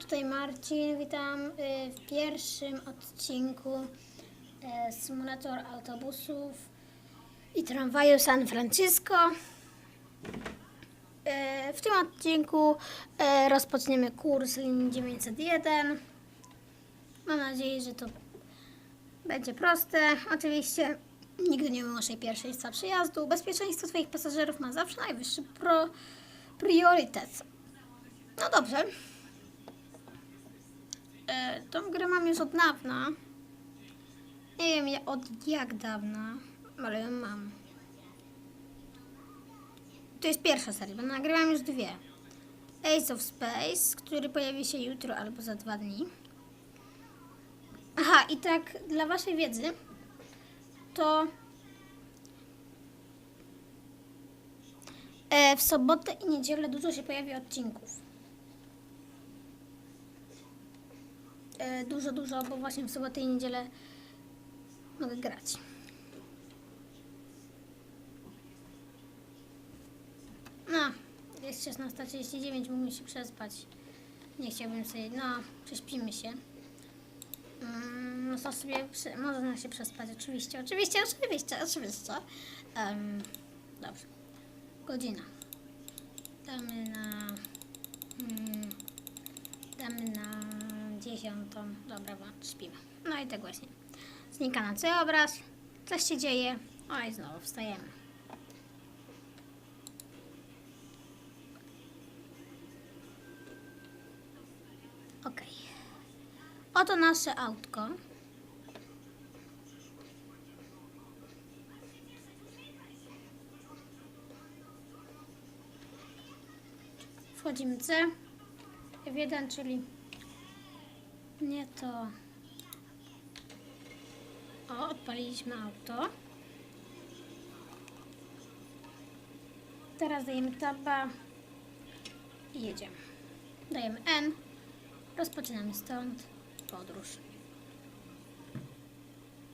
tutaj Marcin. Witam y, w pierwszym odcinku y, symulator autobusów i tramwaju San Francisco. Y, W tym odcinku rozpoczniemy kurs linii 901. Mam nadzieję, że to będzie proste. Oczywiście nigdy nie wymuszaj pierwszeństwa przyjazdu. Bezpieczeństwo swoich pasażerów ma zawsze najwyższy pro, priorytet. No dobrze. E, tą grę mam już od dawna. Nie wiem ja- od jak dawna, ale ją mam. To jest pierwsza seria, bo nagrywam już dwie. Ace of Space, który pojawi się jutro albo za dwa dni. Aha, i tak dla waszej wiedzy, to e, w sobotę i niedzielę dużo się pojawi odcinków. Dużo, dużo, bo właśnie w sobotę i niedzielę mogę grać. No, jest 16.39, mógłbym się przespać. Nie chciałbym sobie, no, prześpimy się. Mm, No to sobie, można się przespać, oczywiście, oczywiście, oczywiście, oczywiście. Em, dobrze. Godzina. Damy na... Mm, damy na dziesiątą. Dobra, bo śpimy. No i tak właśnie. Znika na cały obraz. Coś się dzieje. Oj, znowu wstajemy. Okej. Oto nasze autko. Wchodzimy C. F1, czyli nie to. O, odpaliliśmy auto. Teraz dajemy taba i jedziemy. Dajemy N. Rozpoczynamy stąd podróż.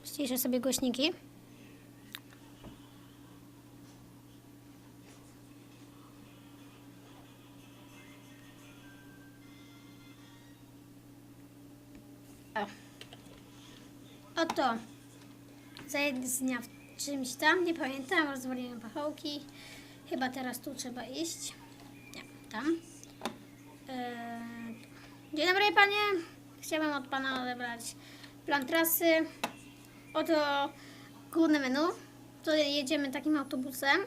Ściszę sobie głośniki. Zajezdnia w czymś tam, nie pamiętam, rozwaliłem pachołki. Chyba teraz tu trzeba iść. Nie, tam. Eee, Dzień dobry panie. Chciałbym od pana odebrać plan trasy. Oto główne menu. Tutaj jedziemy takim autobusem,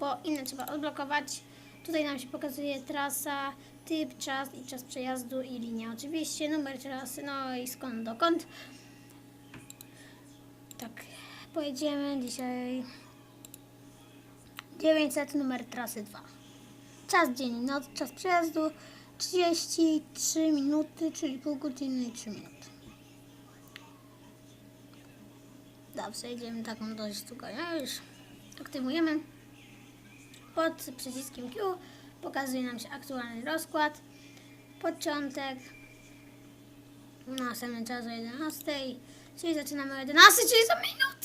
bo inne trzeba odblokować. Tutaj nam się pokazuje trasa, typ, czas i czas przejazdu i linia. Oczywiście numer trasy, no i skąd dokąd. Tak, pojedziemy dzisiaj 900 numer trasy 2. Czas dzień i noc, czas przejazdu 33 minuty, czyli pół godziny i 3 minuty. Dobrze, jedziemy taką dość długo. No już aktywujemy. Pod przyciskiem Q pokazuje nam się aktualny rozkład. Początek. Następny czas o 11. Czyli zaczynamy o 11, czyli za minutę.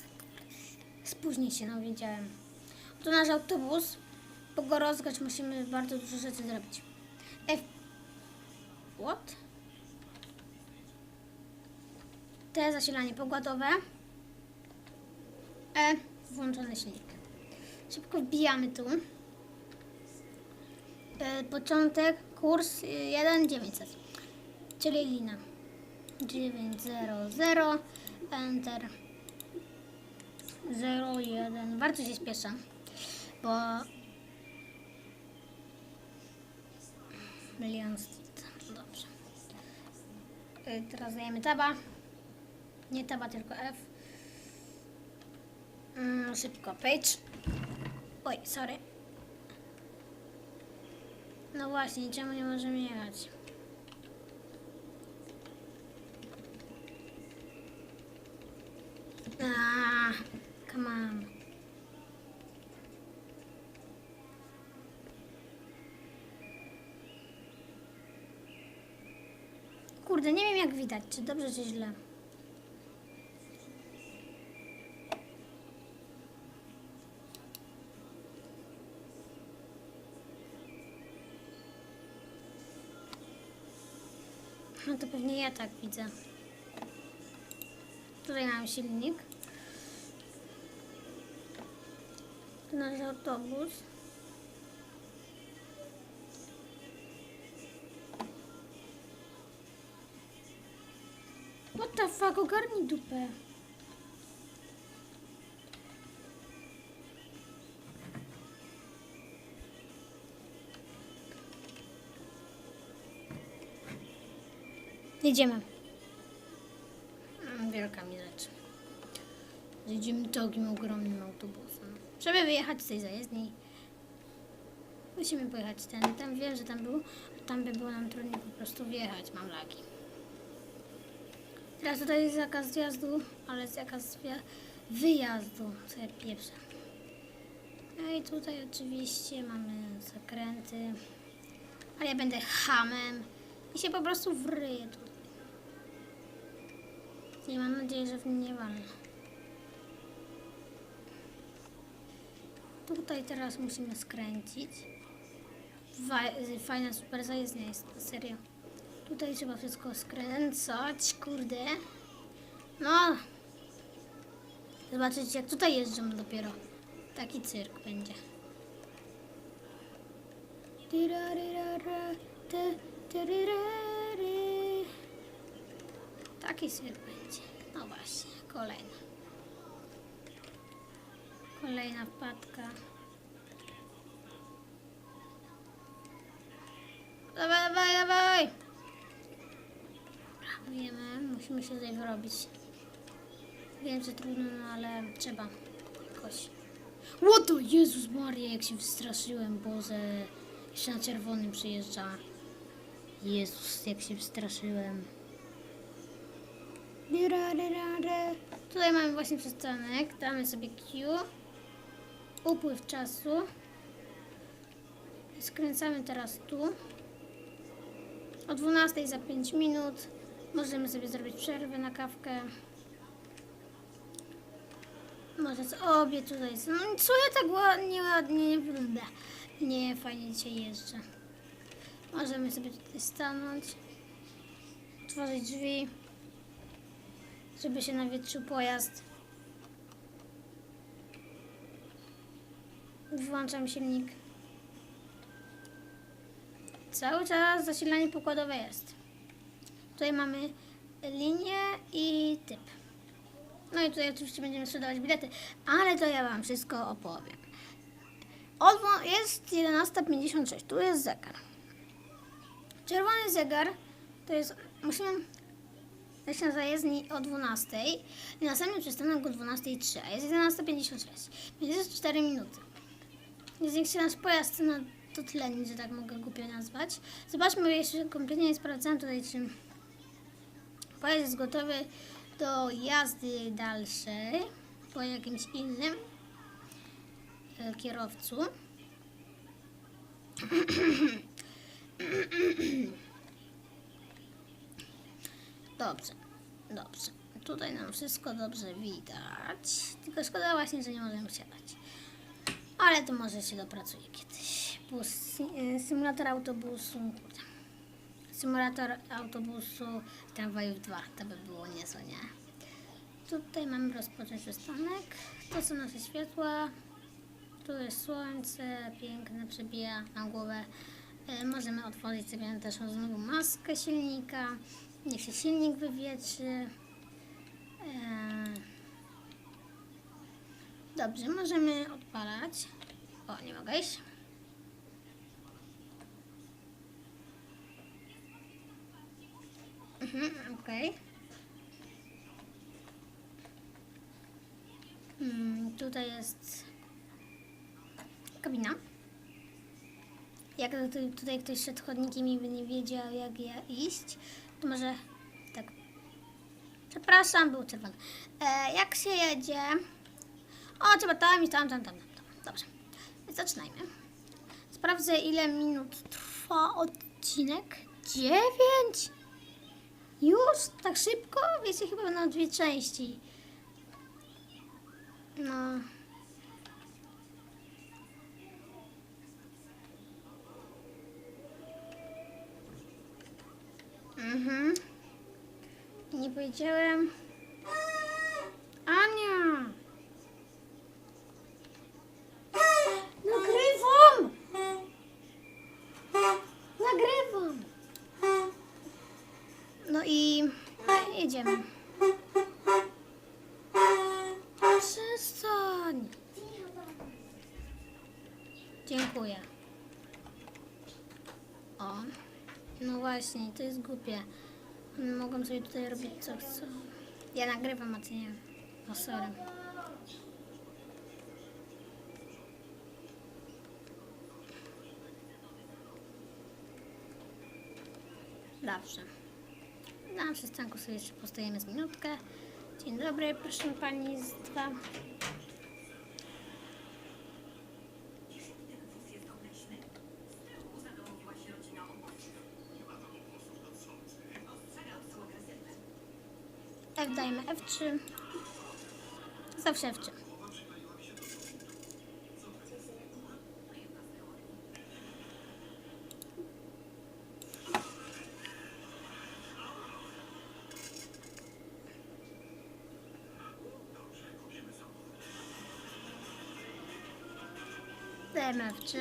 Spóźni się, no wiedziałem. To nasz autobus. Po go rozgrać musimy bardzo dużo rzeczy zrobić. F... What? T zasilanie pogładowe. E. Włączony silnik. Szybko wbijamy tu. E, początek, kurs y, 1900. Czyli lina. 900. Enter. 01. Bardzo się spieszę, bo Milion Street. Dobrze. Y, Teraz dajemy taba. Nie taba, tylko F. Mm, szybko, page. Oj, sorry. No właśnie, czemu nie możemy jechać? Ah, on. Kurde, nie wiem jak widać, czy dobrze, czy źle. No to pewnie ja tak widzę. Tutaj mam silnik. Nasz autobus. What the fuck, ogarnij dupę. Jedziemy. Jedziemy takim ogromnym autobusem. Żeby wyjechać z tej zajezdni, musimy pojechać ten. Tam wiem, że tam był, tam by było nam trudniej po prostu wjechać. Mam lagi. Teraz tutaj jest zakaz wjazdu, ale jest zakaz wyjazdu. Co ja. No i tutaj oczywiście mamy zakręty. Ale ja będę hamem i się po prostu wryję tutaj. I mam nadzieję, że w nim nie walnę. Tutaj teraz musimy skręcić. Fa- Fajna, super zajezdnia jest, serio. Tutaj trzeba wszystko skręcać, kurde. No. Zobaczycie, jak tutaj jeżdżą dopiero. Taki cyrk będzie. Taki cyrk będzie. No właśnie, kolejna. Kolejna wpadka. Dawaj, dawaj, dawaj! Wiemy, musimy się tutaj wyrobić. Wiem, że trudno, no ale trzeba jakoś. Łoto! Jezus Maria, jak się wystraszyłem, Boże. Jeszcze na czerwonym przyjeżdża. Jezus, jak się wystraszyłem. Tutaj mamy właśnie przystanek. Damy sobie Q. Upływ czasu. Skręcamy teraz tu. O 12 za 5 minut. Możemy sobie zrobić przerwę na kawkę. Może z obie tutaj są. No co ja tak ładnie, ładnie nie wygląda. Nie, fajnie dzisiaj jeżdżę. Możemy sobie tutaj stanąć. Otworzyć drzwi. Żeby się nawietrzył pojazd. Włączam silnik. Cały czas zasilanie pokładowe jest. Tutaj mamy linię i typ. No i tutaj oczywiście będziemy sprzedawać bilety, ale to ja Wam wszystko opowiem. Odwo- jest 11.56, tu jest zegar. Czerwony zegar to jest, musimy wejść na zajezdni o 12 i następny przystanek o 12.03, a jest 11.56, więc jest 4 minuty. Się nasz pojazd na to tleni, że tak mogę głupio nazwać. Zobaczmy, jeszcze kompletnie nie sprawdzałem tutaj, czy pojazd jest gotowy do jazdy dalszej po jakimś innym e, kierowcu. Dobrze, dobrze. Tutaj nam wszystko dobrze widać. Tylko szkoda właśnie, że nie możemy wsiadać. Ale to może się dopracuje kiedyś. Bus, y, symulator autobusu. Kurde. Symulator autobusu tramwajów 2. To by było niezłe, nie? Tutaj mamy rozpocząć przystanek. To są nasze światła. Tu jest słońce, piękne, przebija na głowę. E, możemy otworzyć sobie też znowu maskę silnika. Niech się silnik wywietrzy. E, Dobrze, możemy odpalać. O, nie mogę iść. Mhm, okej. Mm, tutaj jest kabina. Jak tu- tutaj ktoś szedł chodnikiem i by nie wiedział jak ja iść, to może tak. Przepraszam, był czerwony. E, jak się jedzie? O, trzeba tam i tam, tam, tam, tam. Dobrze. Więc zaczynajmy. Sprawdzę, ile minut trwa odcinek. Dziewięć! Już? Tak szybko? Wiecie, chyba na dwie części. No. Mhm. Nie powiedziałem. Ania! Jedziemy. Przestań! Dziękuję. O, no właśnie, to jest głupie. Mogą sobie tutaj robić co chcą. Ja nagrywam, a ty nie. O, sorry. Dobrze. Na przystanku sobie jeszcze postajemy z minutkę. Dzień dobry, proszę państwa. F dajmy F3. Zawsze F3. F3.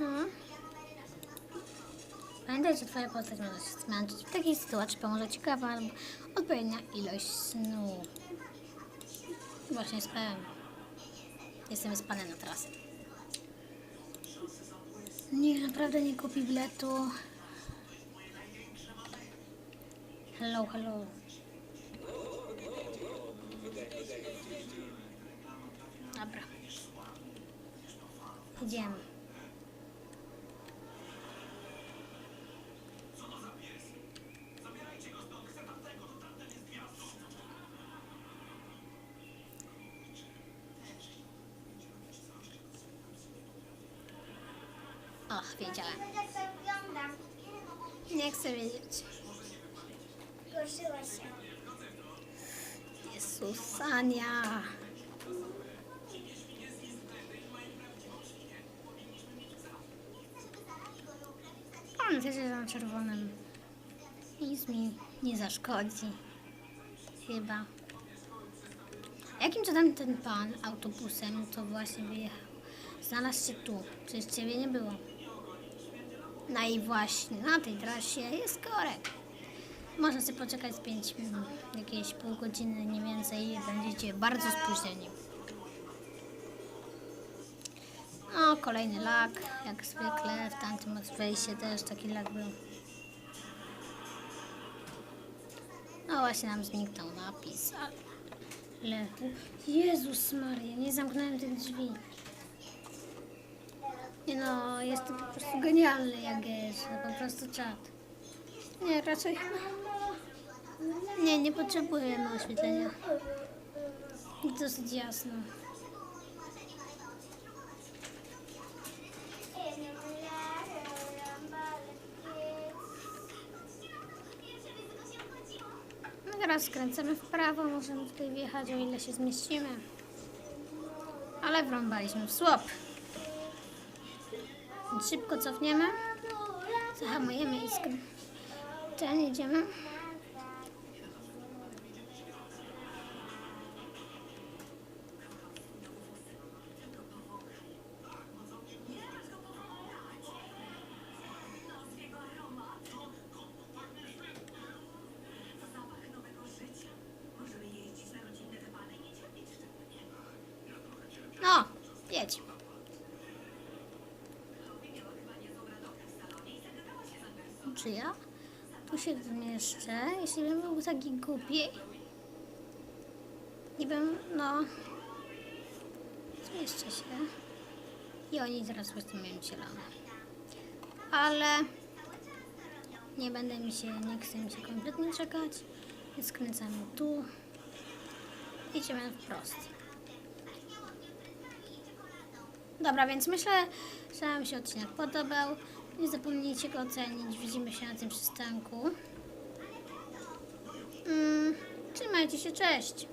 Mhm. Pamiętaj, że Twoja postać może się zmęczyć. W takiej sytuacji pomoże ciekawa albo odpowiednia ilość snu. Właśnie spałem. Jestem wyspany na trasę. Nie, naprawdę nie kupi biletu. Hello, hello. Dobra. Idziemy. Och, wiedziałem. Jak to wygląda? Nie chcę wiedzieć. Gorszyła się. Jezus, Ania. On też jest czerwonym. Nic mi nie zaszkodzi. Chyba. Jakim cudem ten pan autobusem to właśnie wyjechał? Znalazł się tu. Przecież ciebie nie było. No i właśnie na tej trasie jest korek. Można sobie poczekać z 5 minut, jakieś pół godziny, nie więcej i będziecie bardzo spóźnieni. Kolejny lag, jak zwykle, w tamtym odwejście też taki lag był. No właśnie nam zniknął napis, ale... Jezus Maria, nie zamknąłem tych drzwi. Nie no, jest to po prostu genialny jak jest, to po prostu czat. Nie, raczej... Nie, nie potrzebujemy oświetlenia. Dosyć jasno. Teraz skręcamy w prawo, możemy tutaj wjechać, o ile się zmieścimy. Ale wrąbaliśmy w słop. Szybko cofniemy, zahamujemy i skręcamy. Ten jedziemy. Jedź. Czy ja tu się zmieszczę? Jeśli bym był taki głupi i bym, no, zmieszczę się. I oni właśnie mają zielone. Ale nie będę mi się, nie chcę mi się kompletnie czekać. Skręcamy tu. Idziemy wprost. Dobra, więc myślę, że Wam się odcinek podobał. Nie zapomnijcie go ocenić. Widzimy się na tym przystanku. Mm, trzymajcie się, cześć!